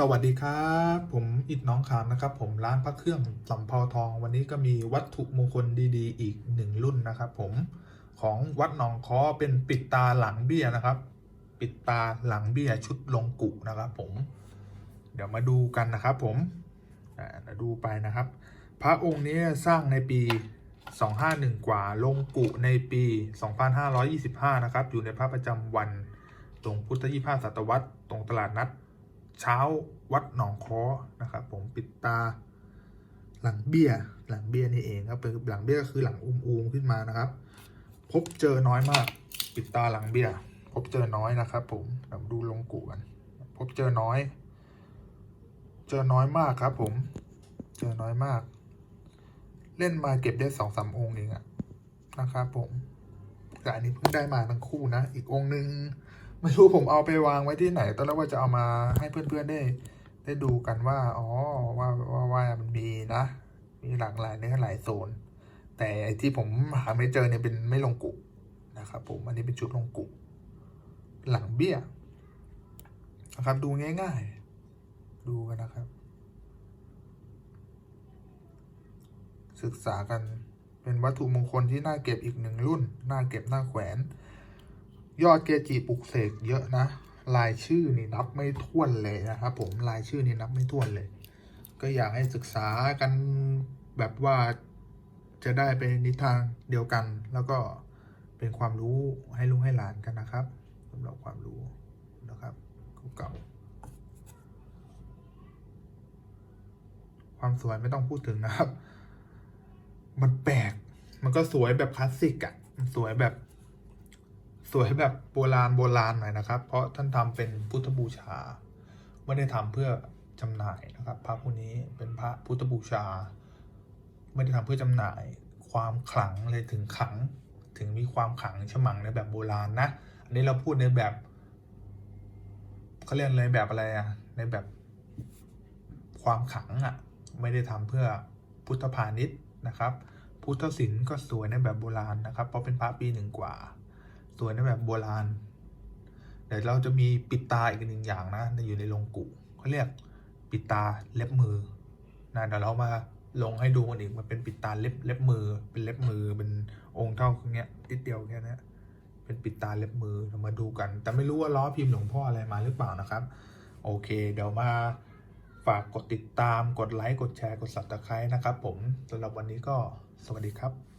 สวัสดีครับ ผมอิดน้องขามนะครับ ผมร้านพระเครื่องสำเภาทอง วันนี้ก็มีวัตถุมงคลดีๆ อีกหนึ่งรุ่นนะครับ ผมของวัดหนองคอเป็นปิดตาหลังเบี้ยนะครับ ปิดตาหลังเบี้ยชุดลงกุนะครับ ผม เดี๋ยวมาดูกันนะครับผมอ่าเดี๋ยวดูไปนะครับ พระองค์นี้สร้างในปี 251 กว่าลงกุในปี 2525 นะครับ อยู่ในพระประจำวันตรงพุทธยี่ห้าศตวรรษตรงตลาดนัด เช้าวัดหนองคอนะครับ ผมปิดตา หลังเบี้ย หลังเบี้ยนี่เองครับเป็นหลังเบี้ยก็คือหลังอุ้มๆขึ้นมานะครับ พบเจอน้อยมาก ปิดตาหลังเบี้ย พบเจอน้อยนะครับ ผมเราดูลงกุกัน พบเจอน้อย เจอน้อยมากครับ ผม เจอน้อยมาก เล่นมาเก็บได้สองสามองค์เองอะนะครับ ผมแต่อันนี้เพิ่งได้มาทั้งคู่นะ อีกองค์หนึ่ง ไม่รู้ผมเอาไปวางไว้ที่ไหนตอนแรกว่าจะเอามาให้เพื่อนๆได้ ได้ดูกันว่า อ๋อว่าว่าว่ามันมีนะ มีหลากหลายเนื้อหลายโซน แต่ที่ผมหาไม่เจอเนี่ยเป็นไม่ลงกุนะครับผมอันนี้เป็นชุดลงกุหลังเบี้ยนะครับดูง่ายๆ ดูกันนะครับ ศึกษากันเป็นวัตถุมงคลที่น่าเก็บอีกหนึ่งรุ่น น่าเก็บน่าแขวน ยอดเกจิปลุกเสกเยอะนะ รายชื่อนี่นับไม่ถ้วนเลยนะครับผมรายชื่อนี่นับไม่ถ้วนเลย ก็อยากให้ศึกษากันแบบว่าจะได้ไปนิทางเดียวกัน แล้วก็เป็นความรู้ให้ลูกให้หลานกันนะครับสำหรับความรู้นะครับเก่าความสวยไม่ต้องพูดถึงนะครับ มันแปลก มันก็สวยแบบคลาสสิกอะ่ะ สวยแบบ สวยแบบโบราณโบราณหน่อยนะครับ เพราะท่านทำเป็นพุทธบูชา ไม่ได้ทำเพื่อจำหน่ายนะครับพระผู้นี้เป็นพระพุทธบูชา ไม่ได้ทำเพื่อจำหน่ายความขลังเลยถึงขลังถึงมีความขลังฉมังในแบบโบราณนะ อันนี้เราพูดในแบบเขาเรียกอะไรแบบอะไรอะในแบบความขลังอะไม่ได้ทำเพื่อพุทธพาณิชย์นะครับ พุทธศิลป์ก็สวยในแบบโบราณนะครับ เพราะเป็นพระปีหนึ่งกว่า สวยในแบบโบราณเดี๋ยวเราจะมีปิดตาอีกหนึ่งอย่างนะในอยู่ในลงกุเขาเรียกปิดตาเล็บมือนะเดี๋ยวเรามาลงให้ดูกันอีกมันเป็นปิดตาเล็บเล็บมือ เป็นเล็บมือเป็นองค์เท่าเนี้ยติดเดียวแค่นี้เป็นปิดตาเล็บมือเรามาดูกัน แต่ไม่รู้ว่าล้อพิมพ์หลวงพ่ออะไรมาหรือเปล่านะครับ โอเค เดี๋ยวมาฝากกดติดตามกดไลค์กดแชร์กด subscribe นะครับ ผมสำหรับวันนี้ก็สวัสดีครับ